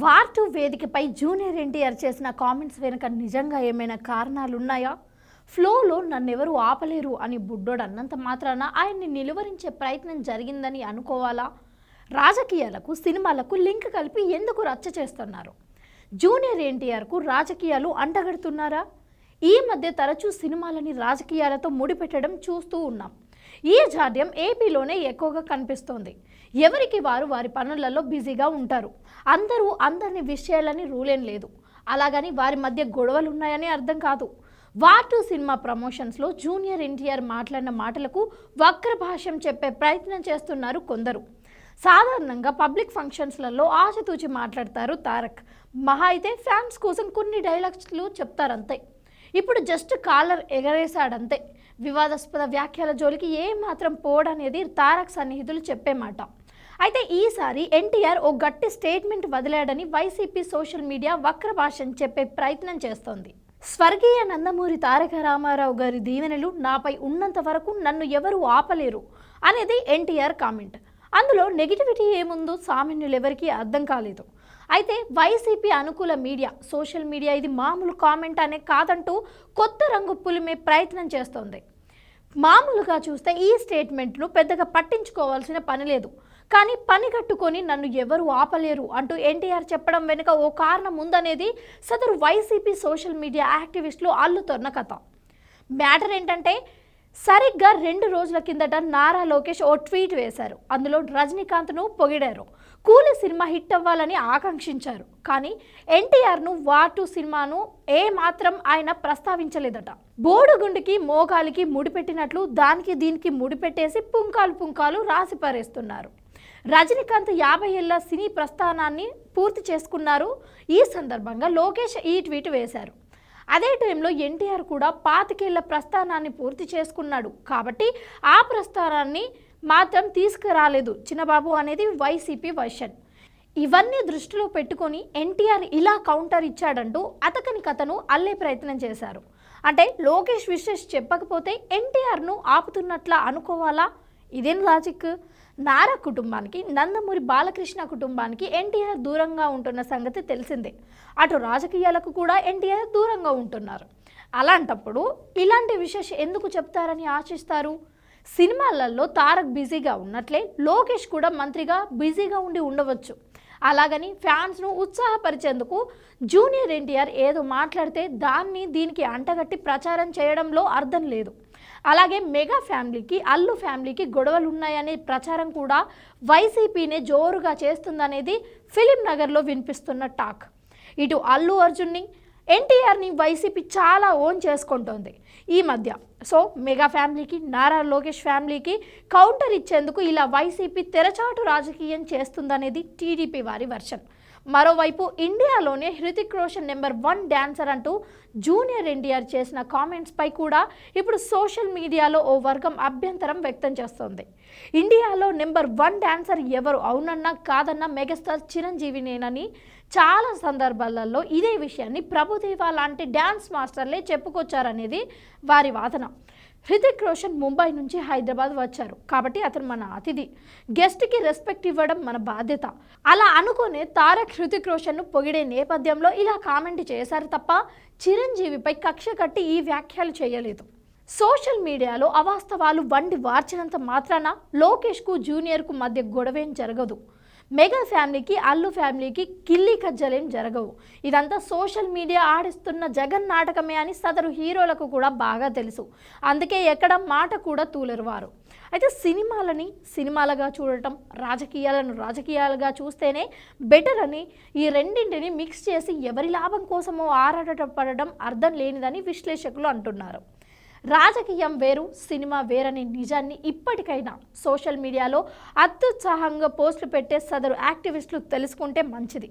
War వేదికపై junior NTR చేసిన comments వెనుక నిజంగా ఏమైనా కారణాలు ఉన్నాయా ఫ్లోలో నన్నెవరూ ఆపలేరు అని బుడ్డోడు అన్నంత మాత్రాన ఆయన్ని నిలువరించే ప్రయత్నం జరిగిందని అనుకోవాలా? రాజకీయాలకు సినిమాలకు లింక్ కలిపి ఎందుకు రచ్చ చేస్తున్నారు? జూనియర్ ఎన్టీఆర్కు రాజకీయాలు అంటగడుతున్నారా? ఈ మధ్య తరచూ సినిమాలని రాజకీయాలతో ముడిపెట్టడం చూస్తూ ఉన్నాం. ఈ జాడ్యం ఏపీలోనే ఎక్కువగా కనిపిస్తోంది. ఎవరికి వారు వారి పనులలో బిజీగా ఉంటారు. అందరూ అందరిని విషయాలని రూలేం లేదు. అలాగని వారి మధ్య గొడవలు ఉన్నాయని అర్థం కాదు. వార్ సినిమా ప్రమోషన్స్లో జూనియర్ ఎన్టీఆర్ మాట్లాడిన మాటలకు వక్ర భాష్యం చెప్పే ప్రయత్నం చేస్తున్నారు కొందరు. సాధారణంగా పబ్లిక్ ఫంక్షన్స్లలో ఆచితూచి మాట్లాడతారు తారక్. మహా అయితే ఫ్యాన్స్ కోసం కొన్ని డైలాగ్స్లు చెప్తారంతే. ఇప్పుడు జస్ట్ కాలర్ ఎగరేశాడంతే. వివాదాస్పద వ్యాఖ్యల జోలికి ఏమాత్రం పోడనేది తారక్ సన్నిహితులు చెప్పే మాట. అయితే ఈసారి ఎన్టీఆర్ ఓ గట్టి స్టేట్మెంట్ వదిలాడని వైసీపీ సోషల్ మీడియా వక్ర భాషను చెప్పే ప్రయత్నం చేస్తోంది. స్వర్గీయ నందమూరి తారక రామారావు గారి దీవెనలు నాపై ఉన్నంత వరకు నన్ను ఎవరు ఆపలేరు అనేది ఎన్టీఆర్ కామెంట్. అందులో నెగిటివిటీ ఏముందో సామాన్యులు ఎవరికీ అర్థం కాలేదు. అయితే వైసీపీ అనుకూల మీడియా సోషల్ మీడియా ఇది మామూలు కామెంట్ అనే కాదంటూ కొత్త రంగు పులిమే ప్రయత్నం చేస్తోంది. మామూలుగా చూస్తే ఈ స్టేట్మెంట్ను పెద్దగా పట్టించుకోవాల్సిన పని లేదు. కానీ పని కట్టుకొని నన్ను ఎవరు ఆపలేరు అంటూ ఎన్టీఆర్ చెప్పడం వెనుక ఓ కారణం ఉందనేది సదరు వైసీపీ సోషల్ మీడియా యాక్టివిస్టులు అల్లుతోన్న కథ. మ్యాటర్ ఏంటంటే సరిగ్గా రెండు రోజుల కిందట నారా లోకేష్ ఓ ట్వీట్ వేశారు. అందులో రజనీకాంత్ను పొగిడారు. కూలి సినిమా హిట్ అవ్వాలని ఆకాంక్షించారు. కానీ ఎన్టీఆర్ను వార్ సినిమాను ఏ మాత్రం ఆయన ప్రస్తావించలేదట. బోడుగుండుకి మోగాలికి ముడిపెట్టినట్లు దానికి దీనికి ముడిపెట్టేసి పుంకాలు పుంకాలు రాసి పారేస్తున్నారు. రజనీకాంత్ యాభై ఏళ్ళ సినీ ప్రస్థానాన్ని పూర్తి చేసుకున్నారు. ఈ సందర్భంగా లోకేష్ ఈ ట్వీట్ వేశారు. అదే టైంలో ఎన్టీఆర్ కూడా పాతికేళ్ళ ప్రస్థానాన్ని పూర్తి చేసుకున్నాడు. కాబట్టి ఆ ప్రస్థానాన్ని మాత్రం తీసుకురాలేదు చిన్నబాబు అనేది వైసీపీ వర్షన్. ఇవన్నీ దృష్టిలో పెట్టుకొని ఎన్టీఆర్ ఇలా కౌంటర్ ఇచ్చాడంటూ అతకని కథను అల్లే ప్రయత్నం చేశారు. అంటే లోకేష్ విశేష్ చెప్పకపోతే ఎన్టీఆర్ను ఆపుతున్నట్లా అనుకోవాలా? ఇదేం లాజిక్ నారా కుటుంబానికి నందమూరి బాలకృష్ణ కుటుంబానికి ఎన్టీఆర్ దూరంగా ఉంటున్న సంగతి తెలిసిందే. అటు రాజకీయాలకు కూడా ఎన్టీఆర్ దూరంగా ఉంటున్నారు. అలాంటప్పుడు ఇలాంటి విశేష ఎందుకు చెప్తారని ఆశిస్తారు? సినిమాలలో తారక్ బిజీగా ఉన్నట్లే లోకేష్ కూడా మంత్రిగా బిజీగా ఉండి ఉండవచ్చు. అలాగని ఫ్యాన్స్ను ఉత్సాహపరిచేందుకు జూనియర్ ఎన్టీఆర్ ఏదో మాట్లాడితే దాన్ని దీనికి అంటగట్టి ప్రచారం చేయడంలో అర్థం లేదు. అలాగే మెగా ఫ్యామిలీకి అల్లు ఫ్యామిలీకి గొడవలు ఉన్నాయనే ప్రచారం కూడా వైసీపీనే జోరుగా చేస్తుందనేది ఫిలిం నగర్లో వినిపిస్తున్న టాక్. ఇటు అల్లు అర్జున్ని ఎన్టీఆర్ని వైసీపీ చాలా ఓన్ చేసుకుంటోంది ఈ మధ్య. సో మెగా ఫ్యామిలీకి నారా లోకేష్ ఫ్యామిలీకి కౌంటర్ ఇచ్చేందుకు ఇలా వైసీపీ తెరచాటు రాజకీయం చేస్తుందనేది టీడీపీ వారి వర్షన్ మరోవైపు ఇండియాలోనే Hrithik Roshan number one dancer అంటూ జూనియర్ ఎన్టీఆర్ చేసిన కామెంట్స్పై కూడా ఇప్పుడు సోషల్ మీడియాలో ఓ వర్గం అభ్యంతరం వ్యక్తం చేస్తోంది. ఇండియాలో నెంబర్ వన్ డాన్సర్ ఎవరు అవునన్నా కాదన్నా మెగాస్టార్ చిరంజీవినేనని చాలా సందర్భాలలో ఇదే విషయాన్ని ప్రభుదేవ లాంటి డ్యాన్స్ మాస్టర్లే చెప్పుకొచ్చారనేది వారి వాదన. హృతిక్ రోషన్ ముంబై నుంచి హైదరాబాద్ వచ్చారు. కాబట్టి అతను మన అతిథి. గెస్ట్కి రెస్పెక్ట్ ఇవ్వడం మన బాధ్యత. అలా అనుకునే తారక్ హృతిక్ రోషన్ను పొగిడే నేపథ్యంలో ఇలా కామెంట్ చేశారు తప్ప చిరంజీవిపై కక్ష కట్టి ఈ వ్యాఖ్యలు చేయలేదు. సోషల్ మీడియాలో అవాస్తవాలు వండి వార్చినంత మాత్రాన లోకేష్కు జూనియర్కు మధ్య గొడవేం జరగదు. మెగా ఫ్యామిలీకి అల్లు ఫ్యామిలీకి కిల్లి కజ్జలేం జరగవు. ఇదంతా సోషల్ మీడియా ఆడిస్తున్న జగన్ నాటకమే అని సదరు హీరోలకు కూడా బాగా తెలుసు. అందుకే ఎక్కడ మాట కూడా తూలరు వారు. అయితే సినిమాలని సినిమాలుగా చూడటం రాజకీయాలను రాజకీయాలుగా చూస్తేనే బెటర్ అని ఈ రెండింటిని మిక్స్ చేసి ఎవరి లాభం కోసమో ఆరాటపడడం అర్థం లేనిదని విశ్లేషకులు అంటున్నారు. రాజకీయం వేరు సినిమా వేరనే నిజాన్ని ఇప్పటికైనా సోషల్ మీడియాలో అత్యుత్సాహంగా పోస్టులు పెట్టే సదరు యాక్టివిస్టులు తెలుసుకుంటే మంచిది.